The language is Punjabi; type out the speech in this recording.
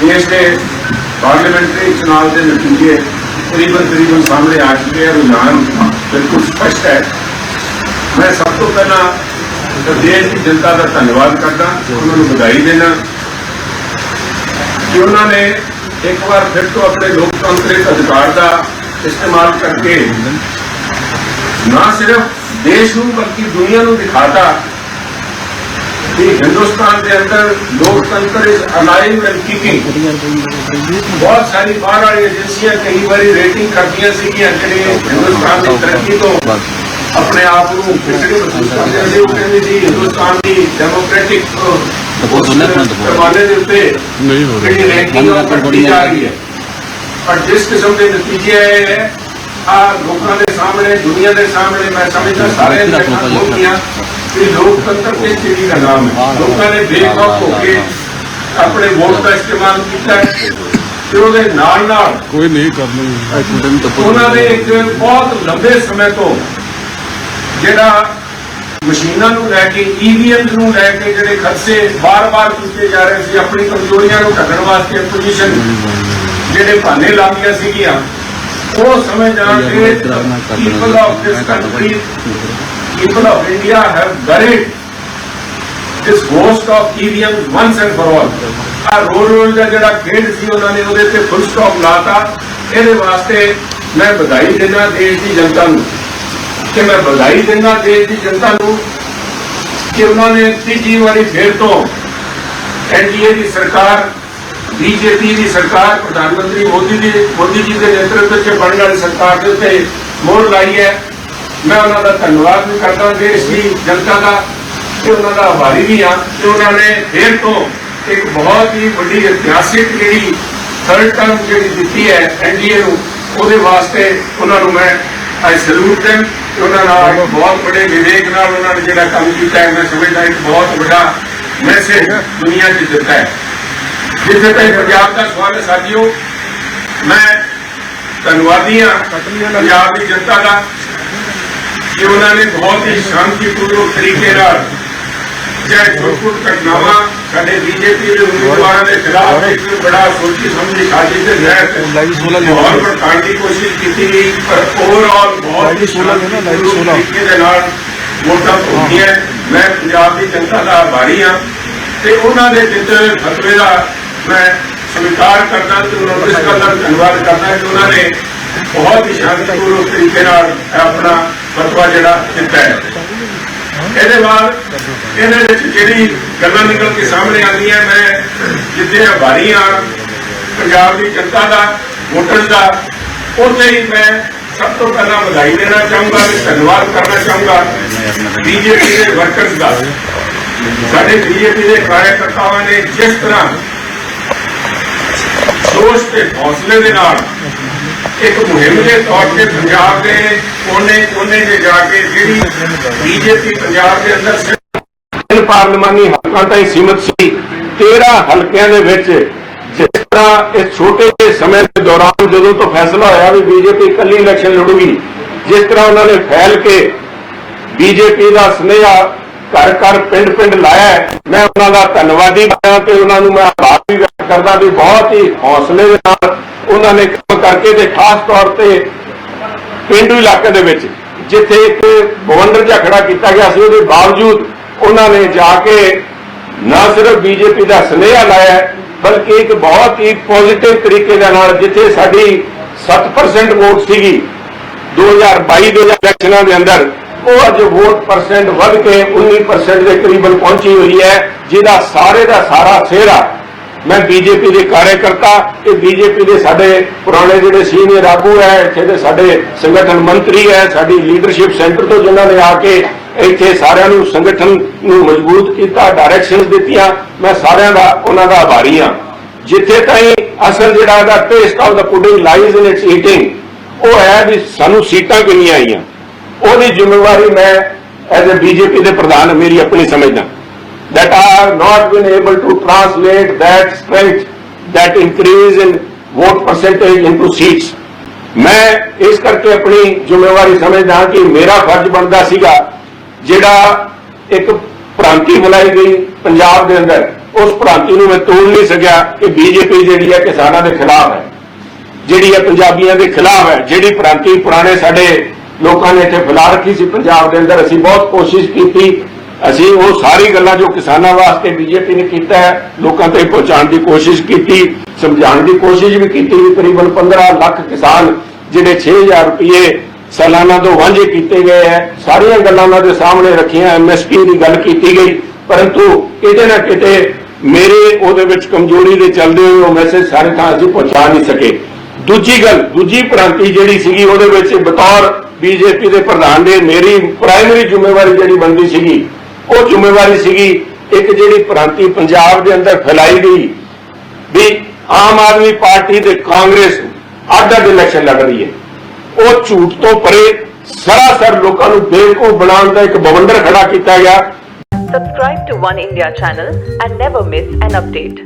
ਦੇਸ਼ ਦੇ ਪਾਰਲੀਮੈਂਟਰੀ ਚੁਣਾਵ ਦੇ ਨਤੀਜੇ ਤਕਰੀਬਨ ਤਕਰੀਬਨ ਸਾਹਮਣੇ ਆ ਚੁੱਕੇ ਹਨ ਰੁਝਾਨ ਬਿਲਕੁਲ ਸਪਸ਼ਟ ਹੈ। ਮੈਂ ਸਭ ਤੋਂ ਪਹਿਲਾਂ ਦੇਸ਼ ਦੀ ਜਨਤਾ ਦਾ ਧੰਨਵਾਦ ਕਰਦਾ, ਉਹਨਾਂ ਨੂੰ ਵਧਾਈ ਦੇਣਾ। ਕਿ ਉਹਨਾਂ ਨੇ ਇੱਕ ਵਾਰ ਫਿਰ ਤੋਂ ਆਪਣੇ ਲੋਕਤੰਤਰਿਕ ਅਧਿਕਾਰ ਦਾ ਇਸਤੇਮਾਲ ਕਰਕੇ ਨਾ ਸਿਰਫ ਦੇਸ਼ ਨੂੰ, ਬਲਕਿ ਦੁਨੀਆ ਨੂੰ ਦਿਖਾਤਾ ਕਿ ਹਿੰਦੁਸਤਾਨ ਦੇ ਅੰਦਰ ਲੋਕਤੰਤਰ ਇਜ਼ ਅਲਾਈਵ ਐਂਡ ਕੀਪਿੰਗ ਬਹੁਤ ਸਾਰੀ ਬਾਹਰ ਵਾਲੀ ਏਜੰਸੀਆਂ ਕਈ ਵਾਰੀ ਰੇਟਿੰਗ ਕਰਦੀਆਂ ਸੀ ਕਿ ਜਿਹੜੇ ਹਿੰਦੁਸਤਾਨ ਦੀ ਤਰੱਕੀ ਤੋਂ ਆਪਣੇ ਆਪ ਨੂੰ ਮਹਿਸੂਸ ਕਰਦੇ ਸੀ ਉਹ ਕਹਿੰਦੇ ਸੀ ਹਿੰਦੁਸਤਾਨ ਦੀ ਡੈਮੋਕ੍ਰੈਟਿਕ ਕਰਵਾਲੇ ਦੇ ਉੱਤੇ ਨਹੀਂ ਹੋ ਉਹ ਘਟਦੀ ਜਾ ਰਹੀ ਹੈ। ਪਰ ਜਿਸ ਕਿਸਮ ਦੇ ਨਤੀਜੇ ਆਏ ਹੈ ਆ ਲੋਕਾਂ ਦੇ ਸਾਹਮਣੇ ਦੁਨੀਆ ਦੇ ਸਾਹਮਣੇ ਮੈਂ ਸਮਝਦਾ ਸਾਰੇ ਅੱਖਾਂ ਖੋਲ੍ਹੀਆਂ ਕਿ ਲੋਕਤੰਤਰ ਚੀਜ਼ ਦਾ ਨਾਮ ਹੈ। ਲੋਕਾਂ ਨੇ ਬੇਖੌਫ ਹੋ ਕੇ ਆਪਣੇ ਵੋਟ ਦਾ ਇਸਤੇਮਾਲ ਕੀਤਾ ਤੇ ਉਹਦੇ ਨਾਲ ਨਾਲ ਕੋਈ ਨਹੀਂ ਕਰਨੀ ਉਹਨਾਂ ਨੇ ਇੱਕ ਬਹੁਤ ਲੰਬੇ ਸਮੇਂ ਤੋਂ ਜਿਹੜਾ ਮਸ਼ੀਨਾਂ ਨੂੰ ਲੈ ਕੇ ਈਵੀਐਮ ਨੂੰ ਲੈ ਕੇ ਜਿਹੜੇ ਖਦਸ਼ੇ ਬਾਰ-ਬਾਰ ਕੀਤੇ ਜਾ ਰਹੇ ਸੀ ਆਪਣੀ ਕਮਜ਼ੋਰੀਆਂ ਨੂੰ ਢੱਕਣ ਵਾਸਤੇ ਪੋਜੀਸ਼ਨ ਜਿਹੜੇ ਭਾਨੇ ਲਾਉਂਦੀਆਂ ਸੀਗੀਆਂ ਉਹ ਸਮੇਂ ਜਾ ਕੇ people of this country people of India have buried this ghost of EVM once and for all. ਆ ਰੋਜ਼ ਰੋਜ਼ ਦਾ ਜਿਹੜਾ ਖੇਡ ਸੀ ਉਹਨਾਂ ਨੇ ਉਹਦੇ ਤੇ ਫੁੱਲ ਸਟਾਪ ਲਾਤਾ ਇਹਦੇ ਵਾਸਤੇ ਮੈਂ ਵਧਾਈ ਦਿੰਦਾ ਦੇਸ਼ ਦੀ ਜਨਤਾ ਨੂੰ ਕਿ ਮੈਂ ਵਧਾਈ ਦਿੰਦਾ ਦੇਸ਼ ਦੀ ਜਨਤਾ ਨੂੰ ਕਿ ਉਹਨਾਂ ਨੇ ਤੀਜੀ ਵਾਰੀ ਫੇਰ ਤੋਂ ਐਨਡੀਏ ਦੀ ਸਰਕਾਰ ਬੀਜੇਪੀ ਦੀ ਸਰਕਾਰ ਪ੍ਰਧਾਨ ਮੰਤਰੀ ਮੋਦੀ ਦੀ ਮੋਦੀ ਜੀ ਦੇ ਨੇਤਰਤਵ 'ਚ ਬਣਨ ਵਾਲੀ ਸਰਕਾਰ ਦੇ ਉੱਤੇ ਮੋਹਰ ਲਾਈ ਹੈ ਮੈਂ ਉਹਨਾਂ ਦਾ ਧੰਨਵਾਦ ਵੀ ਕਰਦਾ ਦੇਸ਼ ਦੀ ਜਨਤਾ ਦਾ ਤੇ ਉਹਨਾਂ ਦਾ ਆਭਾਰੀ ਵੀ ਹਾਂ। ਕਿ ਉਹਨਾਂ ਨੇ ਫੇਰ ਤੋਂ ਇੱਕ ਬਹੁਤ ਹੀ ਵੱਡੀ ਇਤਿਹਾਸਿਕ ਜਿਹੜੀ ਥਰਡ ਟਰਮ ਜਿਹੜੀ ਦਿੱਤੀ ਹੈ ਐਨਡੀਏ ਨੂੰ ਉਹਦੇ ਵਾਸਤੇ ਉਹਨਾਂ ਨੂੰ ਮੈਂ ਆਈ ਸਲੂਟ ਕਿ ਉਹਨਾਂ ਨਾਲ ਇੱਕ ਬਹੁਤ ਬੜੇ ਵਿਵੇਕ ਨਾਲ ਉਹਨਾਂ ਨੇ ਜਿਹੜਾ ਕੰਮ ਕੀਤਾ ਹੈ ਮੈਂ ਸਮਝਦਾ ਇੱਕ ਬਹੁਤ ਵੱਡਾ ਮੈਸੇਜ ਦੁਨੀਆ 'ਚ ਦਿੱਤਾ ਹੈ। ਜਿੱਥੇ ਤਾਈਂ ਪੰਜਾਬ ਦਾ ਸਵਾਲ ਹੈ ਸਾਥੀਓ। ਮੈਂ ਧੰਨਵਾਦੀ ਹਾਂ ਪੰਜਾਬ ਦੀ ਜਨਤਾ ਦਾ ਕਿ ਉਹਨਾਂ ਨੇ ਬਹੁਤ ਹੀ ਸ਼ਾਂਤੀਪੂਰਵਕ ਤਰੀਕੇ ਨਾਲ ਚਾਹੇ ਛੋਟ ਘਟਨਾਵਾਂ ਸਾਡੇ ਬੀਜੇਪੀ ਦੇ ਉਮੀਦਵਾਰਾਂ ਦੇ ਖਿਲਾਫ ਇੱਕ ਬੜਾ ਸੋਚੀ ਸਮਝੀ ਸਾਜ਼ਿਸ਼ ਦੇ ਤਹਿਤ ਮਾਹੌਲ ਭੜਕਾਉਣ ਦੀ ਕੋਸ਼ਿਸ਼ ਕੀਤੀ ਗਈ ਪਰ ਓਵਰਆਲ ਬਹੁਤ ਹੀ ਸ਼ਾਂਤੀਪੂਰਵਕ ਤਰੀਕੇ ਦੇ ਨਾਲ ਵੋਟਾਂ ਹੋਈਆਂ ਮੈਂ ਪੰਜਾਬ ਦੀ ਜਨਤਾ ਦਾ ਆਭਾਰੀ ਹਾਂ ਤੇ ਉਹਨਾਂ ਦੇ ਦਿੱਤੇ ਫਤਵੇ ਦਾ ਮੈਂ ਸਵੀਕਾਰ ਕਰਦਾ ਤੇ ਉਹਨਾਂ ਦਾ ਧੰਨਵਾਦ ਕਰਦਾ ਕਿ ਉਹਨਾਂ ਨੇ ਬਹੁਤ ਹੀ ਸ਼ਾਂਤੀਪੂਰਵਕ ਤਰੀਕੇ ਨਾਲ ਆਪਣਾ ਫਤਵਾ ਜਿਹੜਾ ਦਿੱਤਾ ਹੈ। ਇਹਦੇ ਬਾਅਦ ਇਹਦੇ ਵਿੱਚ ਜਿਹੜੀ ਗੱਲਾਂ ਨਿਕਲ ਕੇ ਸਾਹਮਣੇ ਆਉਂਦੀਆਂ, ਮੈਂ ਜਿੱਥੇ ਆਭਾਰੀ ਹਾਂ, ਪੰਜਾਬ ਦੀ ਜਨਤਾ ਦਾ ਵੋਟਰ ਦਾ, ਉੱਥੇ ਹੀ ਮੈਂ ਸਭ ਤੋਂ ਪਹਿਲਾਂ ਵਧਾਈ ਦੇਣਾ ਚਾਹੂੰਗਾ ਤੇ ਧੰਨਵਾਦ ਕਰਨਾ ਚਾਹੂੰਗਾ ਬੀਜੇਪੀ ਦੇ ਵਰਕਰਸ ਦਾ, ਸਾਡੇ ਬੀਜੇਪੀ ਦੇ ਕਾਰਜਕਰਤਾਵਾਂ ਨੇ ਜਿਸ ਤਰ੍ਹਾਂ ਜੋਸ਼ ਤੇ ਹੌਸਲੇ ਦੇ ਨਾਲ ਇੱਕ ਮੁਹਿੰਮ ਦੇ ਤੌਰ ਤੇ ਪੰਜਾਬ ਦੇ ਕੋਨੇ ਕੋਨੇ 'ਚ ਜਾ ਕੇ ਜਿਹੜੀ ਬੀਜੇਪੀ ਪੰਜਾਬ ਦੇ ਅੰਦਰ ਸਿਰਫ ਪਾਰਲੀਮਾਨੀ ਹਲਕਾਂ ਤਾਈਂ ਸੀਮਤ ਸੀ 13 ਹਲਕਿਆਂ ਦੇ ਵਿੱਚ ਜਿਸ ਤਰ੍ਹਾਂ ਇਸ ਛੋਟੇ ਜਿਹੇ ਸਮੇਂ ਦੇ ਦੌਰਾਨ ਜਦੋਂ ਤੋਂ ਫੈਸਲਾ ਹੋਇਆ ਵੀ ਬੀਜੇਪੀ ਇਕੱਲੀ ਇਲੈਕਸ਼ਨ ਲੜੂਗੀ, ਜਿਸ ਤਰ੍ਹਾਂ ਉਹਨਾਂ ਨੇ ਫੈਲ ਕੇ ਬੀਜੇਪੀ ਦਾ ਸੁਨੇਹਾ ਘਰ ਘਰ ਪਿੰਡ ਪਿੰਡ ਲਾਇਆ ਮੈਂ ਉਹਨਾਂ ਦਾ ਧੰਨਵਾਦੀ ਹਾਂ ਤੇ ਉਹਨਾਂ ਨੂੰ ਮੈਂ ਆਭਾਰ ਵੀ ਕਰਦਾ ਵੀ ਬਹੁਤ ਹੀ ਹੌਸਲੇ ਦੇ ਨਾਲ ਉਹਨਾਂ ਨੇ ਕੰਮ ਕਰਕੇ ਤੇ ਖਾਸ ਤੌਰ ਤੇ ਪਿੰਡੂ ਇਲਾਕੇ ਦੇ ਵਿੱਚ ਜਿੱਥੇ ਇੱਕ ਬਵੰਡਰ ਜਿਹਾ ਖੜਾ ਕੀਤਾ ਗਿਆ ਸੀ, ਉਹਦੇ ਬਾਵਜੂਦ ਉਹਨਾਂ ਨੇ ਜਾ ਕੇ ਨਾ ਸਿਰਫ ਬੀਜੇਪੀ ਦਾ ਸੁਨੇਹਾ ਲਾਇਆ ਬਲਕਿ ਇੱਕ ਬਹੁਤ ਹੀ ਪੋਜ਼ਿਟਿਵ ਤਰੀਕੇ ਦੇ ਨਾਲ ਜਿੱਥੇ ਸਾਡੀ 7% ਵੋਟ ਸੀਗੀ 2022 ਦੇ ਇਲੈਕਸ਼ਨਾਂ ਦੇ ਅੰਦਰ, ਉਹ ਅੱਜ ਵੋਟ ਪਰਸੈਂਟ ਵੱਧ ਕੇ 19% ਦੇ ਕਰੀਬਨ ਪਹੁੰਚੀ ਹੋਈ ਹੈ, ਜਿਹਦਾ ਸਾਰੇ ਦਾ ਸਾਰਾ ਸਿਹਰਾ ਮੈਂ ਬੀਜੇਪੀ ਦੇ ਕਾਰਜਕਰਤਾ ਤੇ ਬੀਜੇਪੀ ਦੇ ਸਾਡੇ ਪੁਰਾਣੇ ਜਿਹੜੇ ਸੀਨੀਅਰ ਆਗੂ ਹੈ, ਇੱਥੇ ਦੇ ਸਾਡੇ ਸੰਗਠਨ ਮੰਤਰੀ ਹੈ, ਸਾਡੀ ਲੀਡਰਸ਼ਿਪ ਸੈਂਟਰ ਤੋਂ ਜਿਨ੍ਹਾਂ ਨੇ ਆ ਕੇ ਇੱਥੇ ਸਾਰਿਆਂ ਨੂੰ ਸੰਗਠਨ ਨੂੰ ਮਜ਼ਬੂਤ ਕੀਤਾ ਡਾਇਰੈਕਸ਼ਨਸ ਦਿੱਤੀਆਂ, ਮੈਂ ਸਾਰਿਆਂ ਦਾ, ਉਹਨਾਂ ਦਾ ਆਭਾਰੀ ਹਾਂ। ਜਿੱਥੇ ਤਾਈਂ ਅਸਲ ਜਿਹੜਾ ਇਹਦਾ taste of the pudding lies in its eating ਉਹ ਹੈ ਵੀ ਸਾਨੂੰ ਸੀਟਾਂ ਕਿੰਨੀਆਂ ਆਈਆਂ। ਉਹਦੀ ਜ਼ਿੰਮੇਵਾਰੀ ਮੈਂ ਐਜ਼ ਅ ਬੀਜੇਪੀ ਦੇ ਪ੍ਰਧਾਨ ਮੇਰੀ ਆਪਣੀ ਸਮਝਦਾ। That I have not been able to translate that strength, that increase in vote percentage into seats. ਮੈਂ ਇਸ ਕਰਕੇ ਆਪਣੀ ਜ਼ਿੰਮੇਵਾਰੀ ਸਮਝਦਾ ਕਿ ਮੇਰਾ ਫਰਜ਼ ਬਣਦਾ ਸੀਗਾ ਜਿਹੜਾ ਇੱਕ ਪ੍ਰਾਂਤੀ ਬੁਲਾਈ ਗਈ ਪੰਜਾਬ ਦੇ ਅੰਦਰ ਉਸ ਭ੍ਰਾਂਤੀ ਨੂੰ ਮੈਂ ਤੋੜ ਨਹੀਂ ਸਕਿਆ ਕਿ ਬੀਜੇਪੀ ਜਿਹੜੀ ਹੈ ਕਿਸਾਨਾਂ ਦੇ ਖਿਲਾਫ ਹੈ ਜਿਹੜੀ ਹੈ ਪੰਜਾਬੀਆਂ ਦੇ ਖਿਲਾਫ ਹੈ ਜਿਹੜੀ ਭ੍ਰਾਂਤੀ ਪੁਰਾਣੇ ਸਾਡੇ ਲੋਕਾਂ ਨੇ ਇੱਥੇ ਫੈਲਾ ਰੱਖੀ ਸੀ ਪੰਜਾਬ ਦੇ ਅੰਦਰ ਅਸੀਂ ਬਹੁਤ ਕੋਸ਼ਿਸ਼ ਕੀਤੀ ਅਸੀਂ ਉਹ ਸਾਰੀ ਗੱਲਾਂ ਜੋ ਕਿਸਾਨਾਂ ਵਾਸਤੇ ਬੀਜੇਪੀ ਨੇ ਕੀਤਾ ਹੈ, ਲੋਕਾਂ ਤੱਕ ਪਹੁੰਚਾਉਣ ਦੀ ਕੋਸ਼ਿਸ਼ ਕੀਤੀ, ਸਮਝਾਉਣ ਦੀ ਕੋਸ਼ਿਸ਼ ਵੀ ਕੀਤੀ, ਵੀ ਕਰੀਬਨ 15 ਲੱਖ ਕਿਸਾਨ ਜਿਹੜੇ 6000 ਰੁਪਏ ਸਾਲਾਨਾ ਤੋਂ ਵਾਂਝੇ ਕੀਤੇ ਗਏ ਹੈ। ਸਾਰੀਆਂ ਗੱਲਾਂ ਉਹਨਾਂ ਦੇ ਸਾਹਮਣੇ ਰੱਖੀਆਂ ਐਮਐਸਪੀ ਦੀ ਗੱਲ ਕੀਤੀ ਗਈ। ਪਰੰਤੂ ਕਿਤੇ ਨਾ ਕਿਤੇ ਮੇਰੇ ਉਹਦੇ ਵਿੱਚ ਕਮਜ਼ੋਰੀ ਦੇ ਚੱਲਦੇ ਹੋਏ ਉਹ ਮੈਸੇਜ ਸਾਰੇ ਥਾਂ ਅਸੀਂ ਪਹੁੰਚਾ ਨਹੀਂ ਸਕੇ। ਦੂਜੀ ਗੱਲ, ਦੂਜੀ ਪ੍ਰਾਂਤੀ ਜਿਹੜੀ ਸੀਗੀ, ਉਹਦੇ ਵਿੱਚ ਬਤੌਰ ਬੀਜੇਪੀ ਦੇ ਪ੍ਰਧਾਨ ਦੇ ਮੇਰੀ ਪ੍ਰਾਇਮਰੀ ਜ਼ਿੰਮੇਵਾਰੀ ਜਿਹੜੀ ਬਣਦੀ ਸੀਗੀ ਉਹ ਜ਼ਿੰਮੇਵਾਰੀ ਸੀਗੀ ਇੱਕ ਜਿਹੜੀ ਪ੍ਰਾਂਤੀ ਪੰਜਾਬ ਦੇ ਅੰਦਰ ਫੈਲਾਈ ਗਈ ਵੀ ਆਮ ਆਦਮੀ ਪਾਰਟੀ ਤੇ ਕਾਂਗਰਸ ਅੱਡ ਅੱਡ ਇਲੈਕਸ਼ਨ ਲੜ ਰਹੀ ਹੈ ਉਹ ਝੂਠ ਤੋਂ ਪਰੇ ਸਰਾਸਰ ਲੋਕਾਂ ਨੂੰ ਬੇਵਕੂਫ ਬਣਾਉਣ ਦਾ ਇੱਕ ਬਵੰਡਰ ਖੜਾ ਕੀਤਾ ਗਿਆ Subscribe to One India channel and never miss an update.